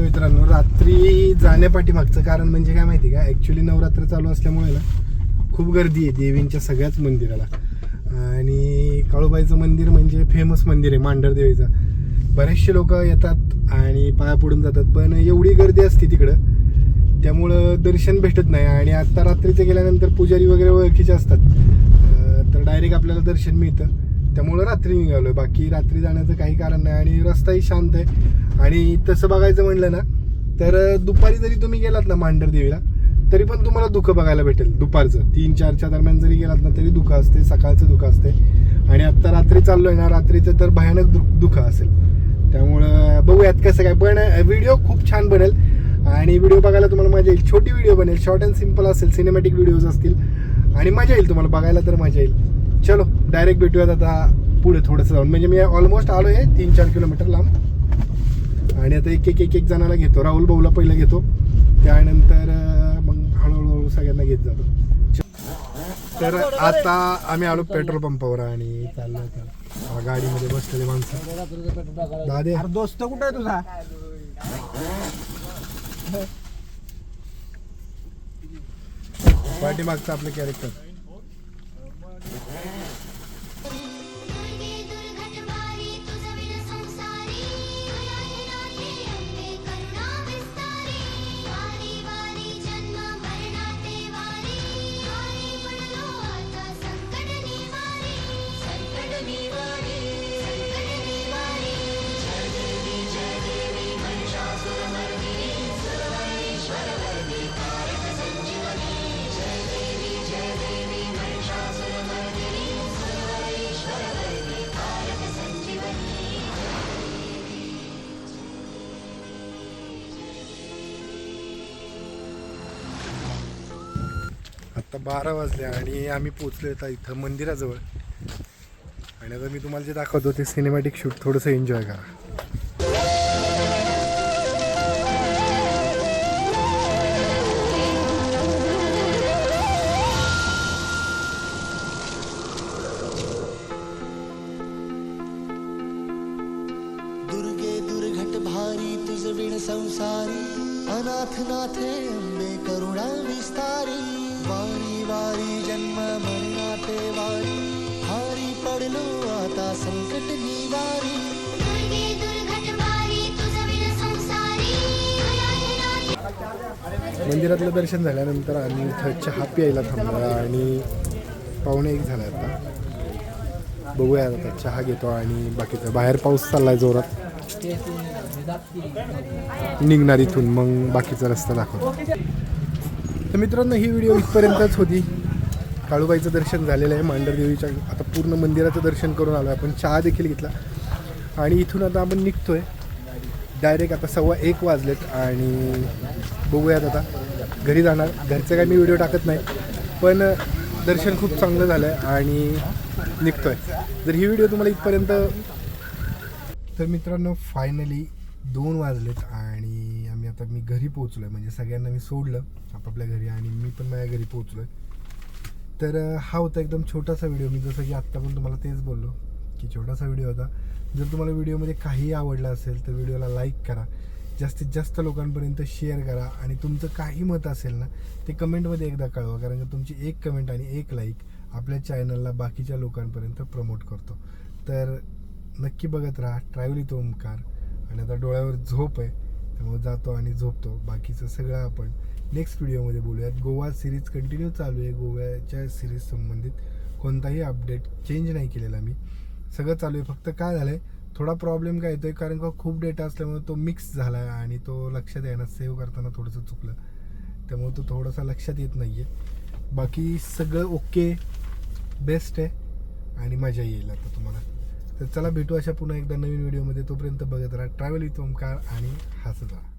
मित्रांनो. रात्री जाण्यापाठीमागचं कारण म्हणजे काय माहिती का? ॲक्च्युली नवरात्र चालू असल्यामुळे ना खूप गर्दी आहे देवींच्या सगळ्याच मंदिराला. आणि काळूबाईचं मंदिर म्हणजे फेमस मंदिर आहे मांढर देवीचं बरेचसे लोक येतात आणि पाया पडून जातात पण एवढी गर्दी असते तिकडं. त्यामुळं दर्शन भेटत नाही. आणि आत्ता रात्रीचं गेल्यानंतर पुजारी वगैरे ओळखीचे असतात. तर डायरेक्ट आपल्याला दर्शन मिळतं. त्यामुळं रात्री निघालोय. बाकी रात्री जाण्याचं काही कारण नाही आणि रस्ताही शांत आहे. आणि तसं बघायचं म्हणलं ना तर दुपारी जरी तुम्ही गेलात ना मांढरदेवीला तरी पण तुम्हाला दुःख बघायला भेटेल दुपारचं. तीन चारच्या दरम्यान जरी गेलात ना तरी दुःख असते सकाळचं दुःख असते. आणि आत्ता रात्री चाललो आहे ना रात्रीचं तर भयानक दु दुःख असेल. त्यामुळं बघूयात कसं काय. पण व्हिडिओ खूप छान बनेल. आणि व्हिडिओ बघायला तुम्हाला मजा येईल. छोटी व्हिडिओ बनेल. शॉर्ट अँड सिंपल असेल. सिनेमॅटिक व्हिडिओज असतील. आणि मजा येईल तुम्हाला. बघायला तर मजा येईल. चलो डायरेक्ट भेटूयात आता पुढे थोडंसं जाऊन. म्हणजे मी ऑलमोस्ट आलो आहे तीन चार किलोमीटर लांब. आणि आता एक एक एक एक जणाला घेतो. राहुल भाऊला पहिलं घेतो. त्यानंतर मग हळूहळू हळू सगळ्यांना घेत जातो. तर आता आम्ही आलो पेट्रोल पंपावर आणि चाललो आता. गाडीमध्ये बसलेले माणसं. दादे. दोस्त कुठे आहे तुझा? पाठीमागचं आपलं कॅरेक्टर आता बारा वाजले आणि आम्ही पोचलो आता इथं मंदिराजवळ. आणि आता मी तुम्हाला जे दाखवतो ते सिनेमॅटिक शूट थोडंसं एन्जॉय करा. दुर्गे संसारी अनाथ नाथे अंबे करुणा विस्तारी. वारी वारी जन्म मरणाते वारी. हारी पडलो आता संकट निवारी. मंदिरातलं दर्शन झाल्यानंतर आम्ही इथं चहा प्यायला थांबलो आणि पावणे एक झाला आता. बघूया आता चहा घेतो आणि बाकीचं. बाहेर पाऊस चाललाय जोरात. निघणार इथून मग बाकीचा रस्ता दाखवतो. तर मित्रांनो ही व्हिडिओ इथपर्यंतच होती. काळूबाईचं दर्शन झालेलं आहे मांढरदेवीच्या आता पूर्ण मंदिराचं दर्शन करून आलो आपण चहा देखील घेतला. आणि इथून आता आपण निघतोय. डायरेक्ट आता सव्वा एक वाजलेत आणि बघूयात आता. घरी जाणार. घरचं काय मी व्हिडिओ टाकत नाही पण दर्शन खूप चांगलं झालं आहे आणि निघतोय. जर ही व्हिडिओ तुम्हाला इथपर्यंत तर मित्रांनो फायनली दोन वाजलेत आणि आता मी घरी पोचलो आहे म्हणजे सगळ्यांना मी सोडलं आपापल्या घरी आणि मी पण माझ्या घरी पोचलो आहे तर हा होता एकदम छोटासा व्हिडिओ. मी जसं की आत्ता पण तुम्हाला तेच बोललो की छोटासा व्हिडिओ होता. जर तुम्हाला व्हिडिओमध्ये काही आवडलं असेल तर व्हिडिओला लाईक करा. जास्तीत जास्त लोकांपर्यंत शेअर करा आणि तुमचं काही मत असेल ना ते कमेंटमध्ये एकदा कळवा कारण की तुमची एक कमेंट आणि एक लाईक आपल्या चॅनलला बाकीच्या लोकांपर्यंत प्रमोट करतो. तर नक्की बघत राहा ट्रॅव्हल तो ओमकार आणि आता डोळ्यावर झोप आहे. त्यामुळे जातो आणि झोपतो. बाकीचं सगळं आपण नेक्स्ट व्हिडिओमध्ये बोलूयात. गोवा सिरीज कंटिन्यू चालू आहे. गोव्याच्या सिरीज संबंधित कोणताही अपडेट चेंज नाही केलेला मी. सगळं चालू आहे. फक्त काय झालं आहे थोडा प्रॉब्लेम काय येतो आहे कारण का खूप डेटा असल्यामुळे तो मिक्स झाला आहे आणि तो लक्षात येणार सेव्ह करताना थोडंसं चुकलं. त्यामुळे तो थोडासा लक्षात येत नाही आहे बाकी सगळं ओके बेस्ट आहे. आणि मजा येईल आता तुम्हाला. तर चला भेटू अशा पुन्हा एकदा नवीन व्हिडिओमध्ये तोपर्यंत बघत राहा. ट्रॅव्हल विथ ओमकार आणि हसत राहा